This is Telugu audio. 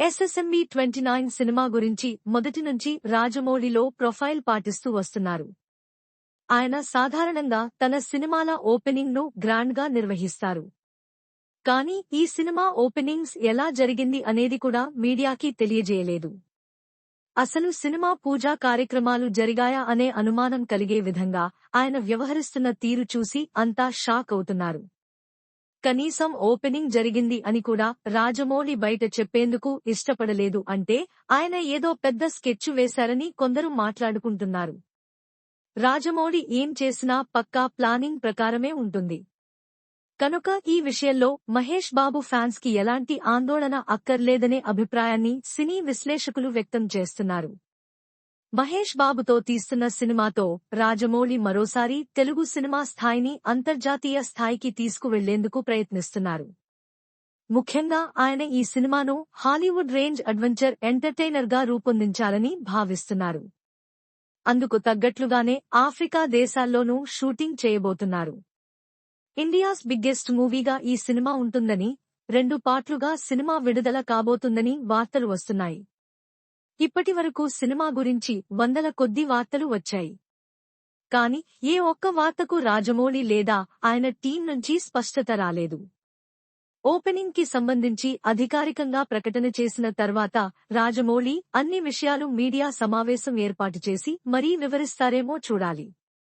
ఎస్ఎస్ఎంఈ ట్వంటీ నైన్ సినిమా గురించి మొదటి నుంచి రాజమౌళిలో ప్రొఫైల్ పాటిస్తూ వస్తున్నారు. ఆయన సాధారణంగా తన సినిమాల ఓపెనింగ్ను గ్రాండ్గా నిర్వహిస్తారు. కానీ ఈ సినిమా ఓపెనింగ్స్ ఎలా జరిగింది అనేది కూడా మీడియాకి తెలియజేయలేదు. అసలు సినిమా పూజా కార్యక్రమాలు జరిగాయా అనే అనుమానం కలిగే విధంగా ఆయన వ్యవహరిస్తున్న తీరు చూసి అంతా షాక్ అవుతున్నారు. కనీసం ఓపెనింగ్ జరిగింది అని కూడా రాజమౌళి బయట చెప్పేందుకు ఇష్టపడలేదు అంటే ఆయన ఏదో పెద్ద స్కెచ్ వేశారని కొందరు మాట్లాడుకుంటున్నారు. రాజమౌళి ఏం చేసినా పక్కా ప్లానింగ్ ప్రకారమే ఉంటుంది. కనుక ఈ విషయంలో మహేష్ బాబు ఫ్యాన్స్కి ఎలాంటి ఆందోళన అక్కర్లేదనే అభిప్రాయాన్ని సినీ విశ్లేషకులు వ్యక్తం చేస్తున్నారు. మహేష్ బాబుతో తీస్తున్న సినిమాతో రాజమౌళి మరోసారి తెలుగు సినిమా స్థాయిని అంతర్జాతీయ స్థాయికి తీసుకువెళ్ళేందుకు ప్రయత్నిస్తున్నారు. ముఖ్యంగా ఆయన ఈ సినిమాను హాలీవుడ్ రేంజ్ అడ్వెంచర్ ఎంటర్టైనర్గా రూపొందించాలని భావిస్తున్నారు. అందుకు తగ్గట్లుగానే ఆఫ్రికా దేశాల్లోనూ షూటింగ్ చేయబోతున్నారు. ఇండియాస్ బిగ్గెస్ట్ మూవీగా ఈ సినిమా ఉంటుందని రెండు పార్ట్లుగా సినిమా విడుదల కాబోతుందని వార్తలు వస్తున్నాయి. ఇప్పటి వరకు సినిమా గురించి వందల కొద్ది వార్తలు వచ్చాయి. కాని ఏ ఒక్క వార్తకు రాజమౌళి లేదా ఆయన టీం నుంచి స్పష్టత రాలేదు. ఓపెనింగ్కి సంబంధించి అధికారికంగా ప్రకటన చేసిన తర్వాత రాజమౌళి అన్ని విషయాలు మీడియా సమావేశం ఏర్పాటు చేసి మరీ వివరిస్తారేమో చూడాలి.